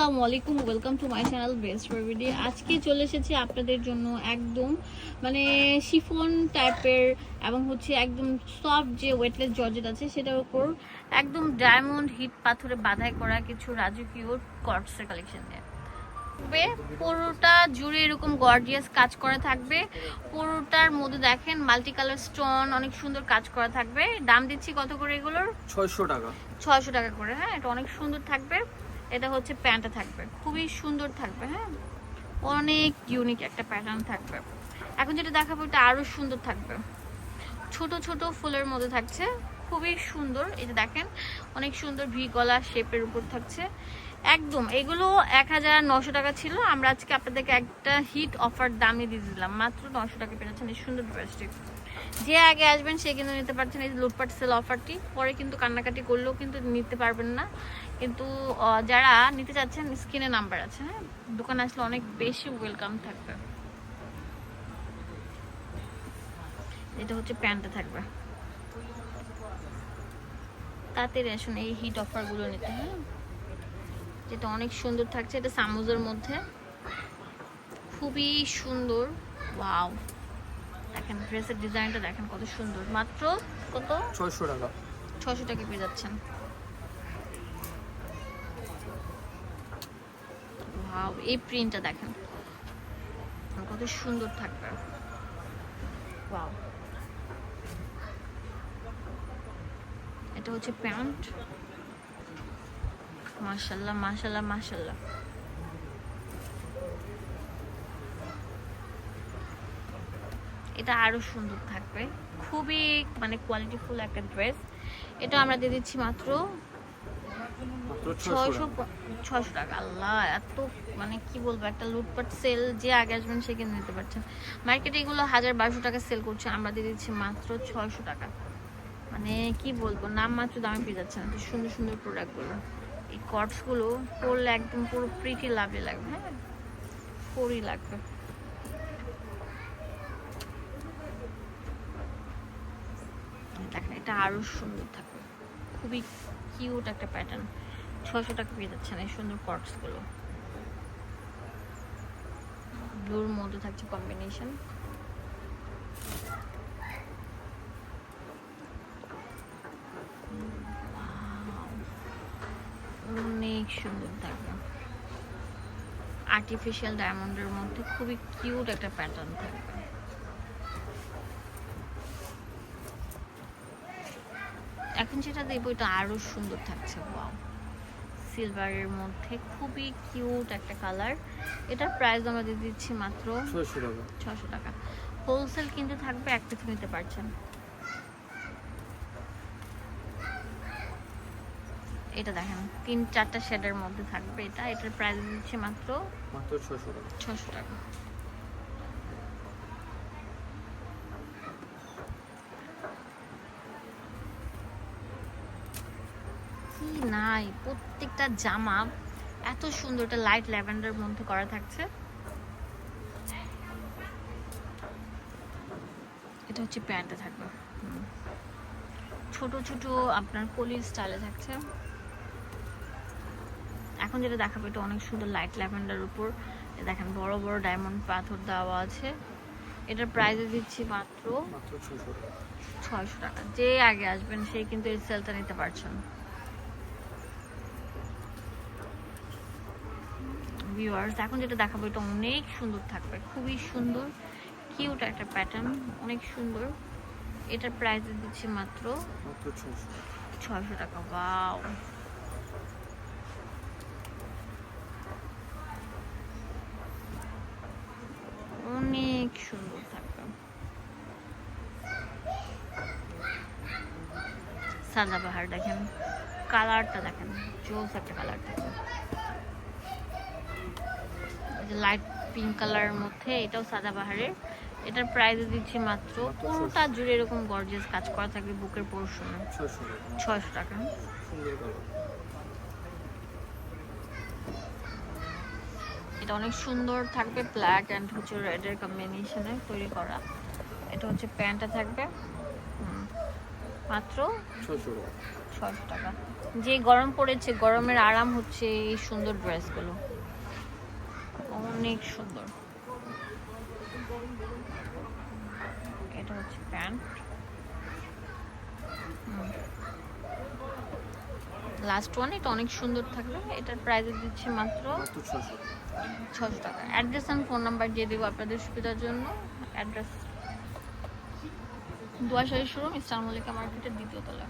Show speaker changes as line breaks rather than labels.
আসসালামু আলাইকুম welcome to my channel best video আজকে চলে এসেছি আপনাদের জন্য একদম মানে শিফন টাইপের এবং হচ্ছে একদম সফট যে ওয়েটলেস জর্জেট আছে সেটার উপর একদম ডায়মন্ড হিট পাথরে বাধাই করা কিছু রাজকীয় কর্ডসের কালেকশন থাকবে পুরোটা জুড়ে এরকম গর্জিয়াস কাজ করা থাকবে। পুরোটার মধ্যে দেখেন মাল্টি কালার স্টোন অনেক সুন্দর কাজ করা থাকবে। দাম দিচ্ছি কত করে এগুলোর?
ছয়শো টাকা।
ছয়শো টাকা করে হ্যাঁ এটা অনেক সুন্দর থাকবে। এটা হচ্ছে প্যান্টটা থাকবে। খুবই সুন্দর থাকবে হ্যাঁ? অনেক ইউনিক একটা প্যাটার্ন থাকবে। এখন যেটা দেখাবো, এটা আরও সুন্দর থাকবে। ছোট ছোট ফুলের মধ্যে থাকছে খুবই সুন্দর। এটা দেখেন, অনেক সুন্দর ভি গলা শেপের উপর থাকছে। একদম, এগুলো এক হাজার নশো টাকা ছিল। আমরা আজকে আপনাদেরকে একটা হিট অফার দামে দিয়ে দিলাম। মাত্র নশো টাকা পেয়েছেন এই সুন্দর ড্রেসটি যে আগে আসবেন, সে কিন্তু নিতে পারছেন এই লুটপাট সেল অফারটি পরে কিন্তু কান্নাকাটি করলেও কিন্তু নিতে পারবেন না। কিন্তু যারা নিতে চাচ্ছেন স্ক্রিনে নাম্বার আছে হ্যাঁ? দোকানে আসলে অনেক বেশি ওয়েলকাম থাকবে। এটা হচ্ছে প্যান্টটা থাকবে। তাড়াতাড়ি আসুন এই হিট অফারগুলো নিতে হ্যাঁ? যেটা অনেক সুন্দর থাকছে এটা সামুজের মধ্যে। খুবই সুন্দর। ওয়াও দেখেন ড্রেসের ডিজাইনটা দেখেন কত সুন্দর। মাত্র কত?
ছয়শো টাকা।
ছশো টাকা পেয়ে যাচ্ছেন। ওয়াও এই প্রিন্টটা দেখেন। কত সুন্দর থাকবে। ওয়াও এটা হচ্ছে প্যান্ট। মাশাল্লাহ মাশাল্লাহ মাশাল্লাহ এটা আরও সুন্দর থাকবে। খুবই মানে কোয়ালিটিফুল একটা ড্রেস এটা আমরা দিয়ে দিচ্ছি মাত্র ছয়শো
ছয়শো টাকা।
ছয়শো টাকা। আল্লাহ এত মানে কি বলব একটা লুটপাট সেল যে আগে আসবেন সে কিনে নিতে পারছেন মার্কেটে এগুলো হাজার বারোশো টাকা সেল করছে আমরা দিয়ে দিচ্ছি মাত্র ছয়শো টাকা। মানে কি বলব, নাম মাত্র দামে পেয়ে যাচ্ছেন এত সুন্দর সুন্দর প্রোডাক্টগুলো এই কটসগুলো পরলে একদম পুরো প্রিটি লাভে লাগবে হ্যাঁ? পরি লাগবে। দেখেন, এটা আরও সুন্দর থাকবে। খুবই কিউট একটা প্যাটার্ন ছশো টাকা পেয়ে যাচ্ছেন এই সুন্দর কটসগুলো ব্লুর মধ্যে থাকছে কম্বিনেশন অনেক সুন্দর থাকবে আর্টিফিশিয়াল ডায়মন্ডের মধ্যে খুবই কিউট একটা প্যাটার্ন থাকবে। এখন যেটা দেবো এটা আরও সুন্দর থাকছে ওয়াও সিলভারের মধ্যে খুবই কিউট একটা কালার এটার প্রাইস আমরা দিয়ে দিচ্ছি মাত্র
টাকা।
ছশো টাকা। হোলসেল কিন্তু থাকবে এক পিস নিতে পারছেন। এটা দেখেন তিন চারটা শেডের মধ্যে থাকবে এটা। এটার প্রাইস দিচ্ছি মাত্র
মাত্র ছয়শো টাকা।
ছশো টাকা। কি নাই প্রত্যেকটা জামা। এত সুন্দর একটা লাইট ল্যাভেন্ডার মধ্যে করা থাকছে। এটা হচ্ছে প্যান্টটা থাকবে। ছোট ছোট আপনার কলির স্টাইলে থাকছে। এখন যেটা দেখাবো এটা অনেক সুন্দর লাইট ল্যাভেন্ডার উপর। দেখেন বড় বড় ডায়মন্ড পাথর দেওয়া আছে। এটার প্রাইসে দিচ্ছি মাত্র
ছয়শো টাকা।
যে আগে আসবেন সেই কিন্তু এই সেলটা নিতে পারছেন। ভিউয়ার্স এখন যেটা দেখাবো এটা অনেক সুন্দর থাকবে। খুবই সুন্দর কিউট একটা প্যাটার্ন অনেক সুন্দর। এটার প্রাইস দিচ্ছি মাত্র
ছয়শো
টাকা। বাও অনেক সুন্দর থাকবে সাদা বাহার দেখেন। কালারটা দেখেন, জোস একটা কালার থাকবে লাইট পিঙ্ক কালারের মধ্যে এটাও সাদা বাহারের এটার প্রাইস দিচ্ছি মাত্র পুরোটা জুড়ে এরকম গর্জিয়াস কাজ করা থাকবে বুকের পোর্শনে
ছয়শো টাকা।
এটা অনেক সুন্দর থাকবে ব্ল্যাক অ্যান্ড হচ্ছে রেডের কম্বিনেশনে তৈরি করা। এটা হচ্ছে প্যান্টটা থাকবে। মাত্র?
ছয়শো টাকা।
টাকা। যে গরম পড়েছে গরমের আরাম হচ্ছে এই সুন্দর ড্রেসগুলো। অনেক সুন্দর। এটা হচ্ছে প্যান্ট। লাস্ট ওয়ান এটা অনেক সুন্দর থাকবে। এটার প্রাইস দিচ্ছে মাত্র
ছশো
ছশো টাকা। অ্যাড্রেস অ্যান্ড ফোন নাম্বার দিয়ে দেবো আপনাদের সুবিধার জন্য। অ্যাড্রেস দুয়াশাহী শোরুম ইসলাম মার্কেটের দ্বিতীয় তলা